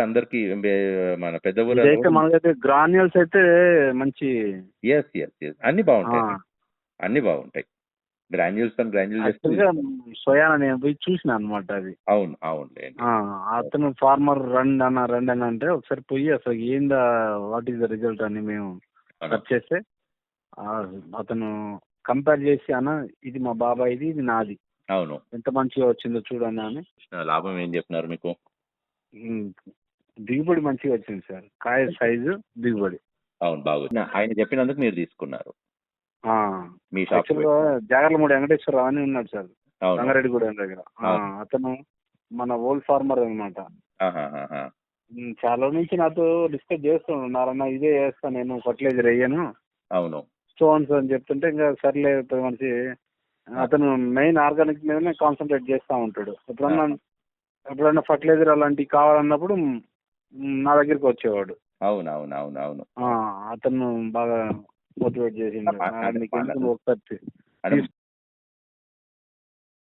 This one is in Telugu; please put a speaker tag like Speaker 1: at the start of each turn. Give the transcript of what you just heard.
Speaker 1: కూడా అందరికి మన పెద్ద
Speaker 2: మనకైతే గ్రాన్యుల్స్ అయితే మంచి
Speaker 1: ఎస్ ఎస్ ఎస్ అన్ని బాగుంటాయి. అన్ని బాగుంటాయి. గ్రాన్యూల్స్ అండ్
Speaker 2: యాక్చువల్గా
Speaker 1: గ్రాన్యూల్స్
Speaker 2: సోయానా నేను పోయి చూసిన అనమాట అది.
Speaker 1: అవును అవునులేండి.
Speaker 2: ఆ, అతను ఫార్మర్ రండి అన్న రండి అని అంటే ఒకసారి పోయి అసలు ఏందా వాట్ ఈస్ ద రిజల్ట్ అని మేము
Speaker 1: అవును.
Speaker 2: సెర్చ్ చేస్తే అతను కంపేర్ చేసి అన్న ఇది మా బాబాయ్ది ఇది నాది.
Speaker 1: అవును.
Speaker 2: ఎంత మంచిగా వచ్చిందో చూడండి అని.
Speaker 1: లాభం ఏం చెప్తున్నారు మీకు?
Speaker 2: దిగుబడి మంచిగా వచ్చింది సార్. కాయ సైజు దిగుబడి.
Speaker 1: అవును బాగుంది ఆయన చెప్పినందుకు మీరు తీసుకున్నారు.
Speaker 2: ఆ,
Speaker 1: మీ షాప్
Speaker 2: జాగర్లమూడి వెంకటేశ్వరరావు అని ఉన్నాడు సార్. రంగారెడ్డిగూడెం దగ్గర. అతను మన ఓల్డ్ ఫార్మర్ అనమాట. చాలా నుంచి నాతో డిస్కస్ చేస్తున్నాడు నారన్న ఇదే చేస్తాను నేను ఫర్టిలైజర్ వేయను.
Speaker 1: అవును.
Speaker 2: స్టోన్స్ అని చెప్తుంటే ఇంకా సర్లే మనిషి అతను మెయిన్ ఆర్గానిక్ మీదనే కాన్సన్ట్రేట్ చేస్తూ ఉంటాడు. ఎప్పుడన్నా ఎప్పుడన్నా ఫర్టిలైజర్ అలాంటివి కావాలన్నప్పుడు నా దగ్గరికి వచ్చేవాడు.
Speaker 1: అవును అవును అవును అవును
Speaker 2: అతను బాగా మోటివేట్ చేసిండు.
Speaker 1: అ- అ-
Speaker 2: "నాన్న, నీకు
Speaker 1: అదే
Speaker 2: ఎందుకు ఒకసారి తీ-
Speaker 1: అంటే
Speaker 2: తీసుకో